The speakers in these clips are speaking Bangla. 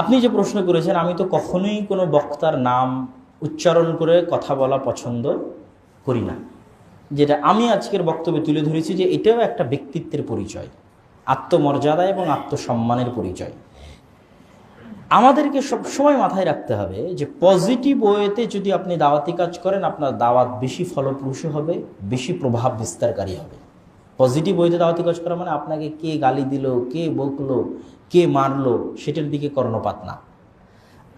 আপনি যে প্রশ্ন করেছেন, আমি তো কখনোই কোনো বক্তার নাম উচ্চারণ করে কথা বলা পছন্দ করি না। যেটা আমি আজকের বক্তব্যে তুলে ধরেছি যে এটাও একটা ব্যক্তিত্বের পরিচয়, আত্মমর্যাদা এবং আত্মসম্মানের পরিচয়। আমাদেরকে সবসময় মাথায় রাখতে হবে যে পজিটিভ ওয়েতে যদি আপনি দাওয়াতি কাজ করেন, আপনার দাওয়াত বেশি ফলপ্রসূ হবে, বেশি প্রভাব বিস্তারকারী হবে। পজিটিভ ওয়েতে দাওয়াতি কাজ করা মানে আপনাকে কে গালি দিল, কে বকলো, কে মারলো, সেটার দিকে কর্ণপাত না।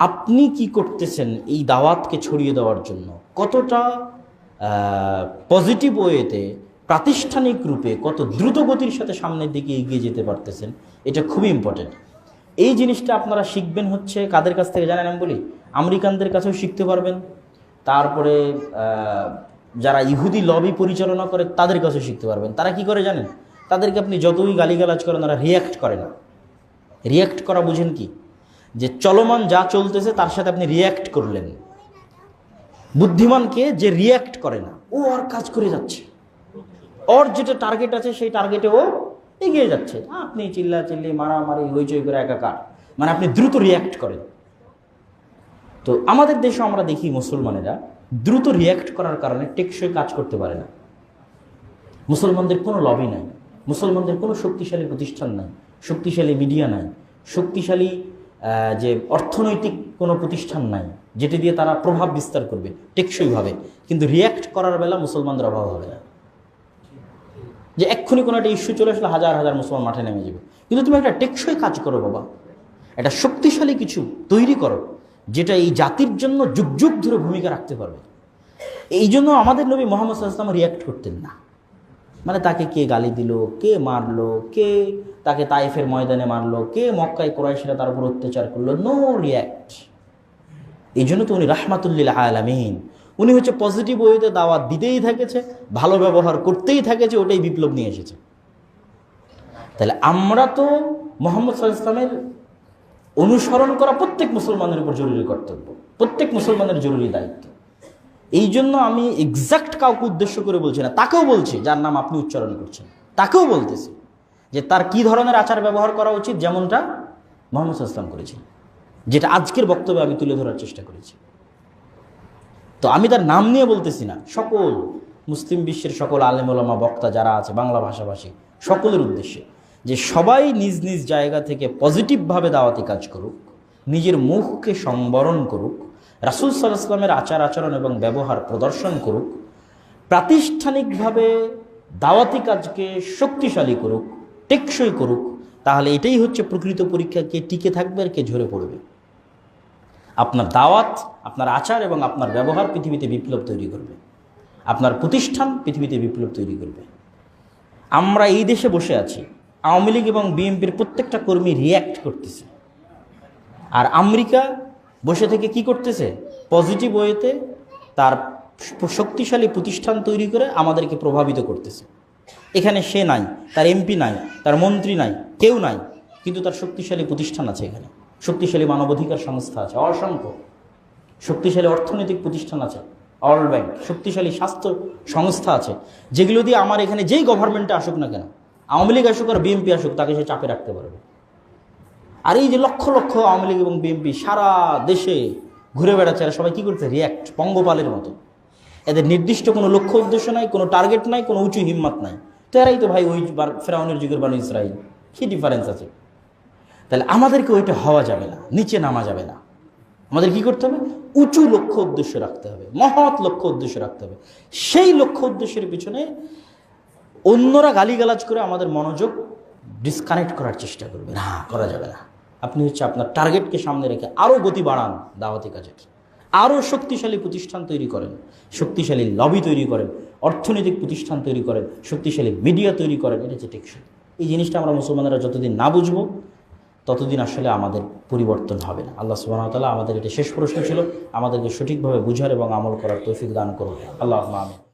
আপনি কি করতেছেন এই দাওয়াতকে ছড়িয়ে দেওয়ার জন্য? কতটা পজিটিভ ওয়েতে প্রাতিষ্ঠানিক রূপে কত দ্রুত গতির সাথে সামনের দিকে এগিয়ে যেতে পারতেছেন, এটা খুবই ইম্পর্টেন্ট এই জিনিসটা আপনারা শিখবেন হচ্ছে, কাদের কাছ থেকে জানেন আমি বলি, আমেরিকানদের কাছেও শিখতে পারবেন। তারপরে যারা ইহুদি লবি পরিচালনা করে তাদের কাছেও শিখতে পারবেন। তারা কি করে জানেন? তাদেরকে আপনি যতই গালিগালাজ করেন, তারা রিয়াক্ট করে না। রিয়াক্ট করা বুঝেন কি? যে চলমান যা চলতেছে, তার সাথে আপনি রিয়াক্ট করলেন। বুদ্ধিমানকে যে রিয়াক্ট করে না। ও আর কাজ করে যাচ্ছে। ওর যেটা টার্গেট আছে, সেই টার্গেটে ও এগিয়ে যাচ্ছে। আপনি চিল্লা চিল্লি, মারামারি, হইচই করে একাকার। মানে আপনি দ্রুত রিয়াক্ট করেন। তো আমাদের দেশে আমরা দেখি মুসলমানেরা দ্রুত রিয়াক্ট করার কারণে টেকসই কাজ করতে পারে না। মুসলমানদের কোনো লবি নাই। মুসলমানদের কোনো শক্তিশালী প্রতিষ্ঠান নাই। শক্তিশালী মিডিয়া নাই। শক্তিশালী যে অর্থনৈতিক কোনো প্রতিষ্ঠান নাই, যেটি দিয়ে তারা প্রভাব বিস্তার করবে টেকসইভাবে। কিন্তু রিয়াক্ট করার বেলা মুসলমানদের অভাব হবে না। যে এক্ষুনি কোনো একটা ইস্যু চলে আসলে হাজার হাজার মুসলমান মাঠে নেমে যাবে। কিন্তু তুমি একটা টেকসই কাজ করো বাবা। একটা শক্তিশালী কিছু তৈরি করো। যেটা এই জাতির জন্য যুগ যুগ ধরে ভূমিকা রাখতে পারবে। এই জন্য আমাদের নবী মোহাম্মদ সাল্লাম রিয়াক্ট করতেন না। মানে তাকে কে গালি দিল, কে মারলো, কে তাকে তাইফের ময়দানে মারলো, কে মক্কায় কোরাইশরা তার উপর অত্যাচার করল নো রিয়াক্ট এই জন্য তো উনি রাহমাতুল্লিল আলামিন, উনি হচ্ছে পজিটিভ ওয়েতে দাওয়াত দিতেই থাকেছে, ভালো ব্যবহার করতেই থাকেছে, ওটাই বিপ্লব নিয়ে এসেছে। তাহলে আমরা তো মোহাম্মদ সাল্লাহ ইসলামের অনুসরণ করা প্রত্যেক মুসলমানের উপর জরুরি কর্তব্য, প্রত্যেক মুসলমানের জরুরি দায়িত্ব। এই জন্য আমি এক্সাক্ট কাউকে উদ্দেশ্য করে বলছি না, তাকেও বলছি, যার নাম আপনি উচ্চারণ করছেন, তাকেও বলতেছি যে তার কি ধরনের আচার ব্যবহার করা উচিত, যেমনটা মোহাম্মদ আলাইহি করেছেন, যেটা আজকের বক্তব্যে আমি তুলে ধরার চেষ্টা করেছি। তো আমি তার নাম নিয়ে বলতেছি না, সকল মুসলিম বিশ্বের সকল আলেমোলামা বক্তা যারা আছে, বাংলা ভাষাভাষী, সকলের উদ্দেশ্যে। যে সবাই নিজ নিজ জায়গা থেকে পজিটিভভাবে দাওয়াতি কাজ করুক, নিজের মুখকে সম্বরণ করুক, রাসুল সাল্লাহামের আচার আচরণ এবং ব্যবহার প্রদর্শন করুক, প্রাতিষ্ঠানিকভাবে দাওয়াতি কাজকে শক্তিশালী করুক, টেকসই করুক, তাহলে এটাই হচ্ছে প্রকৃত পরীক্ষা, কে টিকে থাকবে আর কে ঝরে পড়বে। আপনার দাওয়াত, আপনার আচার এবং আপনার ব্যবহার পৃথিবীতে বিপ্লব তৈরি করবে। আপনার প্রতিষ্ঠান পৃথিবীতে বিপ্লব তৈরি করবে। আমরা এই দেশে বসে আছি। আওয়ামী লীগ এবং বিএনপির প্রত্যেকটা কর্মী রিয়্যাক্ট করতেছে। আর আমেরিকা বসে থেকে কি করতেছে? পজিটিভ ওয়েতে তার শক্তিশালী প্রতিষ্ঠান তৈরি করে আমাদেরকে প্রভাবিত করতেছে। এখানে সে নাই, তার এমপি নাই, তার মন্ত্রী নাই, কেউ নাই, কিন্তু তার শক্তিশালী প্রতিষ্ঠান আছে এখানে। শক্তিশালী মানবাধিকার সংস্থা আছে, অসংখ্য। শক্তিশালী অর্থনৈতিক প্রতিষ্ঠান আছে অল ব্যাংক শক্তিশালী স্বাস্থ্য সংস্থা আছে। যেগুলো দিয়ে আমার এখানে যেই গভর্নমেন্টে আসুক না কেন আওয়ামী লীগ আসুক আর বিএনপি আসুক, তাকে সে চাপে রাখতে পারবে। আর এই যে লক্ষ লক্ষ আওয়ামী লীগ এবং বিএনপি সারা দেশে ঘুরে বেড়াচ্ছে আর সবাই কী করছে? রিয়াক্ট পঙ্গপালের মতো। এদের নির্দিষ্ট কোনো লক্ষ্য উদ্দেশ্য নাই, কোনো টার্গেট নাই, কোনো উঁচু হিম্মত নাই। তো এরাই তো ভাই ওই ফেরাউনের যুগের বানু ইসরায়েল কী ডিফারেন্স আছে? তাহলে আমাদেরকে ওইটা হওয়া যাবে না, নিচে নামা যাবে না। আমাদের কি করতে হবে? উঁচু লক্ষ্য উদ্দেশ্য রাখতে হবে, মহৎ লক্ষ্য উদ্দেশ্য রাখতে হবে। সেই লক্ষ্য উদ্দেশ্যের পিছনে অন্যরা গালিগালাজ করে আমাদের মনোযোগ ডিসকানেক্ট করার চেষ্টা করবে। না, করা যাবে না। আপনি হচ্ছে আপনার টার্গেটকে সামনে রেখে আরও গতি বাড়ান দাওয়াতি কাজের আরও শক্তিশালী প্রতিষ্ঠান তৈরি করেন, শক্তিশালী লবি তৈরি করেন, অর্থনৈতিক প্রতিষ্ঠান তৈরি করেন, শক্তিশালী মিডিয়া তৈরি করেন, এটা হচ্ছে টেকসই। এই জিনিসটা আমরা মুসলমানেরা যতদিন না বুঝব, ততদিন আসলে আমাদের পরিবর্তন হবে না। আল্লাহ সুবাহতাল্লাহ আমাদের এটা শেষ প্রশ্ন ছিল, আমাদেরকে সঠিকভাবে বুঝার এবং আমল করার তৌফিক দান করুন। আল্লাহ আমিন।